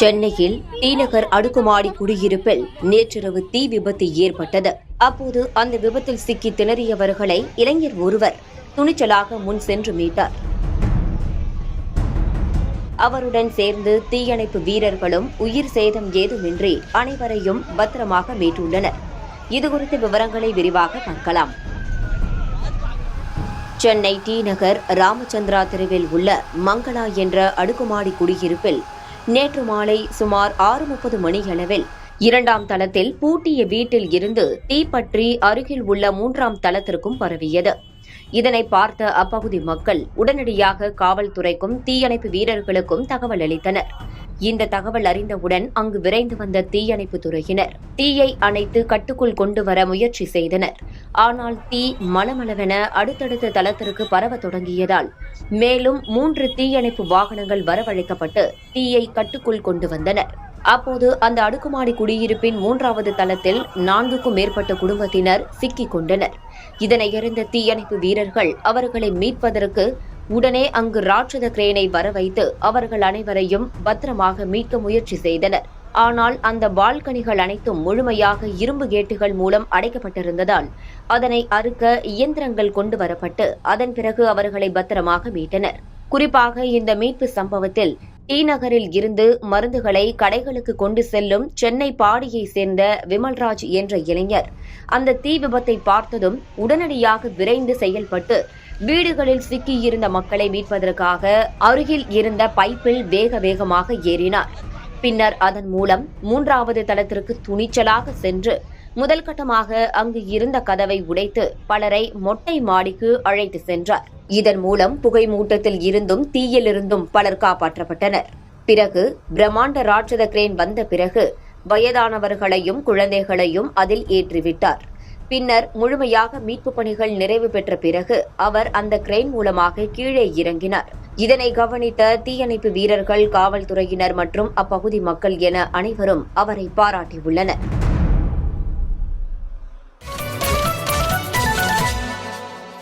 சென்னையில் டிநகர் அடுக்குமாடி குடியிருப்பில் நேற்றிரவு தீ விபத்து ஏற்பட்டது. அப்போது அந்த விபத்தில் சிக்கி திணறியவர்களை இளைஞர் ஒருவர் துணிச்சலாக முன் சென்று மீட்டார். அவருடன் சேர்ந்து தீயணைப்பு வீரர்களும் உயிர் சேதம் ஏதுமின்றி அனைவரையும் பத்திரமாக மீட்டுள்ளனர். இதுகுறித்த விவரங்களை விரிவாக பார்க்கலாம். சென்னை டி நகர் ராமச்சந்திரா தெருவில் உள்ள மங்களா என்ற அடுக்குமாடி குடியிருப்பில் நேற்று மாலை சுமார் ஆறு முப்பது மணியளவில் இரண்டாம் தளத்தில் பூட்டிய வீட்டில் இருந்து தீப்பற்றி அருகில் உள்ள மூன்றாம் தளத்திற்கும் பரவியது. இதனை பார்த்த அப்பகுதி மக்கள் உடனடியாக காவல்துறைக்கும் தீயணைப்பு வீரர்களுக்கும் தகவல் அளித்தனர். இந்த தகவல் அறிந்தவுடன் அங்கு விரைந்து வந்த தீயணைப்பு துறையினர். தீயை அணைத்து கட்டுக்குள் கொண்டு வர முயற்சி செய்தனர். ஆனால் தீ மலமளவென அடுத்தடுத்த தளத்திற்கு பரவ தொடங்கியதால் மேலும் மூன்று தீயணைப்பு வாகனங்கள் வரவழைக்கப்பட்டு தீயை கட்டுக்குள் கொண்டு வந்தனர். அப்போது அந்த அடுக்குமாடி குடியிருப்பின் மூன்றாவது தளத்தில் நான்குக்கும் மேற்பட்ட குடும்பத்தினர் சிக்கிக் கொண்டனர். இதனை அறிந்த தீயணைப்பு வீரர்கள் அவர்களை மீட்பதற்கு உடனே அங்கு ராட்சத கிரேனை வர வைத்து அவர்கள் அனைவரையும் பத்திரமாக மீட்க முயற்சி செய்தனர். ஆனால் அந்த பால்கனிகள் அனைத்தும் முழுமையாக இரும்பு கேட்டுகள் மூலம் அடைக்கப்பட்டிருந்ததால் அதனை அறுக்க இயந்திரங்கள் கொண்டு வரப்பட்டு அதன் பிறகு அவர்களை பத்திரமாக மீட்டனர். குறிப்பாக இந்த மீட்பு சம்பவத்தில் டி நகரில் இருந்து மருந்துகளை கடைகளுக்கு கொண்டு செல்லும் சென்னை பாடியை சேர்ந்த விமல்ராஜ் என்ற இளைஞர். அந்த தீ விபத்தை பார்த்ததும் உடனடியாக விரைந்து செயல்பட்டு வீடுகளில் சிக்கியிருந்த மக்களை மீட்பதற்காக அருகில் இருந்த பைப்பில் வேக வேகமாக ஏறினார். பின்னர் அதன் மூலம் மூன்றாவது தளத்திற்கு துணிச்சலாக சென்று முதல் கட்டமாக அங்கு இருந்த கதவை உடைத்து பலரை மொட்டை மாடிக்கு அழைத்து சென்றார். இதன் மூலம் புகை மூட்டத்தில் இருந்தும் தீயிலிருந்தும் பலர் காப்பாற்றப்பட்டனர். பிறகு பிரம்மாண்ட ராட்சத கிரேன் வந்த பிறகு வயதானவர்களையும் குழந்தைகளையும் அதில் ஏற்றிவிட்டார். பின்னர் முழுமையாக மீட்பு பணிகள் நிறைவு பெற்ற பிறகு அவர் அந்த கிரெயின் மூலமாக கீழே இறங்கினார். இதனை கவனித்த தீயணைப்பு வீரர்கள் காவல்துறையினர் மற்றும் அப்பகுதி மக்கள் என அனைவரும் அவரை பாராட்டியுள்ளனர்.